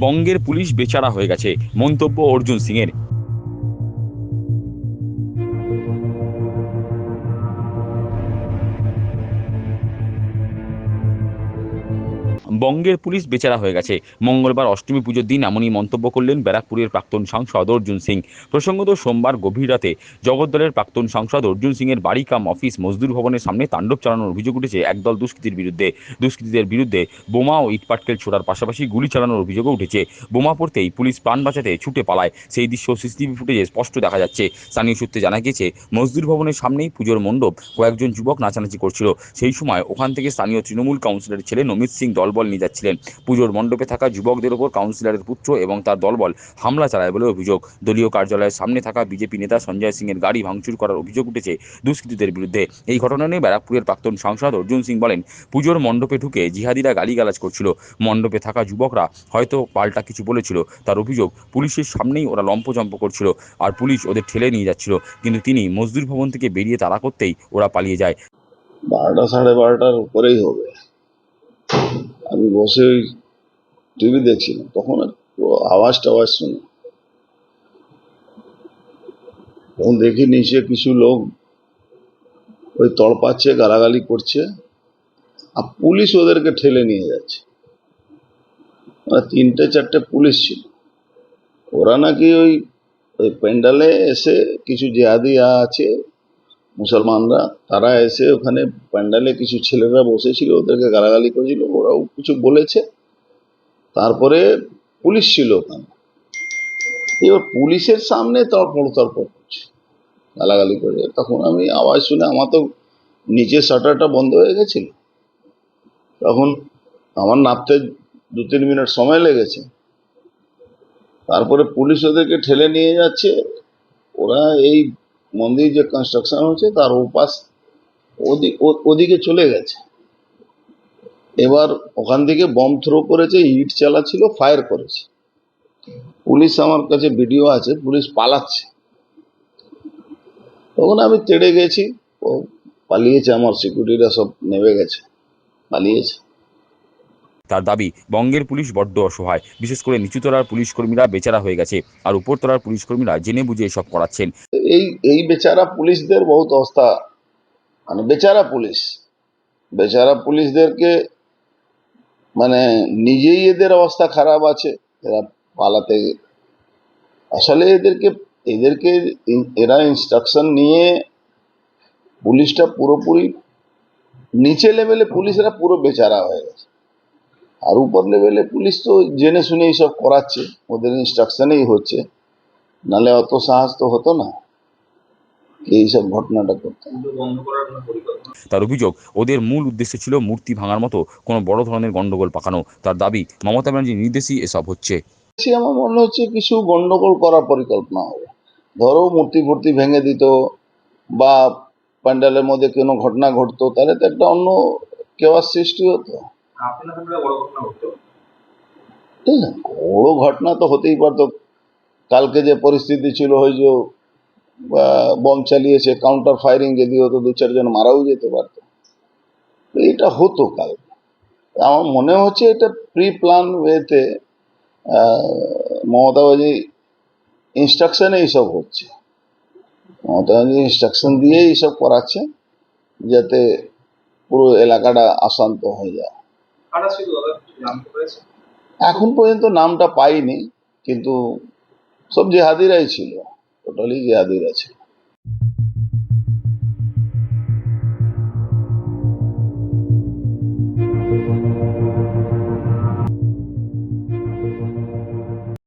বঙ্গের পুলিশ বেচারা হয়ে গেছে। মন্তব্য অর্জুন সিংয়ের। বঙ্গের পুলিশ বেচারা হয়ে গেছে। মঙ্গলবার অষ্টমী পুজোর দিন এমনই মন্তব্য করলেন ব্যারাকপুরের প্রাক্তন সাংসদ অর্জুন সিং। প্রসঙ্গত সোমবার গভীর রাতে জগদ্দলের প্রাক্তন সাংসদ অর্জুন সিংয়ের বাড়ি কাম অফিস মজদুর ভবনের সামনে তাণ্ডব চালানোর অভিযোগ উঠেছে একদল দুষ্কৃতীর বিরুদ্ধে। দুষ্কৃতীদের বিরুদ্ধে বোমা ও ইটপাটকেল ছোড়ার পাশাপাশি গুলি চালানোর অভিযোগও উঠেছে। বোমা পড়তেই পুলিশ প্রাণ বাঁচাতে ছুটে পালায়। সেই দৃশ্য সিসিটিভি ফুটেজে স্পষ্ট দেখা যাচ্ছে। স্থানীয় সূত্রে জানা গিয়েছে, মজদুর ভবনের সামনেই পুজোর মণ্ডপ কয়েকজন যুবক নাচানাচি করছিল। সেই সময় ওখান থেকে স্থানীয় তৃণমূল কাউন্সিলরের ছেলে নমিত সিং দলবল নিয়ে যাচ্ছিলেন। পুজোর মণ্ডপে থাকা যুবকদের ওপর কাউন্সিলরের পুত্র এবং তার দলবল হামলা চালায় বলে অভিযোগ। দলীয় কার্যালয়ের সামনে থাকা বিজেপি নেতা সঞ্জয় সিংয়ের গাড়ি ভাঙচুর করার অভিযোগ উঠেছে দুষ্কৃতীদের বিরুদ্ধে। এই ঘটনা নিয়ে ব্যারাকপুরের প্রাক্তন সাংসদ অর্জুন সিং বলেন, পুজোর মণ্ডপে ঢুকে জিহাদিরা গালিগালাজ করছিল। মণ্ডপে থাকা যুবকরা হয়তো পাল্টা কিছু বলেছিল। তার অভিযোগ, পুলিশের সামনেই ওরা লম্পজম্প করছিল আর পুলিশ ওদের ঠেলে নিয়ে যাচ্ছিল। কিন্তু তিনি মজদুর ভবন থেকে বেরিয়ে তাড়া করতেই ওরা পালিয়ে যায়। বারোটা সাড়ে বারোটার উপরেই হবে। আমি বসে ওই টিভি দেখছিলাম, তখন একটু আওয়াজ টাওয়াজ শুনি তখন দেখি নিচে কিছু লোক ওই তড়পাচ্ছে, গালাগালি করছে, আর পুলিশ ওদেরকে ঠেলে নিয়ে যাচ্ছে। মানে তিনটে চারটে পুলিশ ছিল। ওরা নাকি ওই ওই প্যান্ডালে এসে কিছু জেহাদি আছে মুসলমানরা, তারা এসে ওখানে প্যান্ডালে কিছু ছেলেরা বসেছিল, ওদেরকে গালাগালি করেছিল, ওরাও কিছু বলেছে। তারপরে পুলিশ ছিল ওখানে। এবার পুলিশের সামনে তড়পড় তড়পড় করছে গালাগালি করে, তখন আমি আওয়াজ শুনে, আমার তো নিচের শাটারটা বন্ধ হয়ে গেছিল। তখন আমার নামতে দু তিন মিনিট সময় লেগেছে। তারপরে পুলিশ ওদেরকে ঠেলে নিয়ে যাচ্ছে। ওরা এই মন্দির যে কনস্ট্রাকশন হচ্ছে, তার ও- ওদিকে চলে গেছে। এবার ওখান থেকে বম থ্রো করেছে, ইট চালাচ্ছিল ফায়ার করেছে। পুলিশ আমার কাছে ভিডিও আছে, পুলিশ পালাচ্ছে। তখন আমি তেড়ে গেছি, ও পালিয়েছে, আমার সিকিউরিটিরা সব নেমে গেছে, পালিয়েছে। তার দাবি, বঙ্গের পুলিশ বড্ড অসহায়। বিশেষ করে নিচুতলার পুলিশ কর্মীরা বেচারা হয়ে গেছে আর উপরতলার পুলিশ কর্মীরা জেনে বুঝে এসব করাচ্ছেন। এই এই বেচারা পুলিশদের বহুত অবস্থা। মানে বেচারা পুলিশ। বেচারা পুলিশদেরকে মানে নিজেই এদের অবস্থা খারাপ আছে। এরা পালাতে আসলে এদেরকে এদেরকে এরা ইনস্ট্রাকশন নিয়ে পুলিশটা পুরোপুরি নিচে লেভেলে পুলিশরা পুরো বেচারা হয়ে গেছে। আর উপর লেভেলে পুলিশ তো জেনে শুনে এইসব করাচ্ছে ওদের ইনস্ট্রাকশনেই হচ্ছে। নালে অত সাহস তো হতো না এইসব ঘটনাটা করতে। তার অভিযোগ ওদের মূল উদ্দেশ্য ছিল মূর্তি ভাঙার মতো কোনো বড় ধরনের গন্ডগোল পাকানো। তার দাবি মমতা ব্যানার্জির নির্দেশেই এসব হচ্ছে। আমার মনে হচ্ছে কিছু গন্ডগোল করার পরিকল্পনা হবে। ধরো মূর্তি ফুর্তি ভেঙে দিত বা প্যান্ডেলের মধ্যে কোনো ঘটনা ঘটতো তাহলে তো একটা অন্য কেওয়ার সৃষ্টি হতো। বড় ঘটনা তো হতেই পারতো কালকে যে পরিস্থিতি ছিল, ওই যে বম চালিয়েছে কাউন্টার ফায়ারিং যদি হতো, দু চারজন মারাও যেতে পারতো। এটা হতো কাল। আমার মনে হচ্ছে এটা প্রি প্ল্যান ওয়েতে মমতা বাজি ইনস্ট্রাকশনে এইসব হচ্ছে। মমতা বাজি ইনস্ট্রাকশন দিয়ে এইসব করাচ্ছে, যাতে পুরো এলাকাটা অশান্ত হয়ে যায়। এখন পর্যন্ত নামটা পাইনি কিন্তু সব জেহাদিরাই ছিল টোটালি জেহাদিরা ছিল।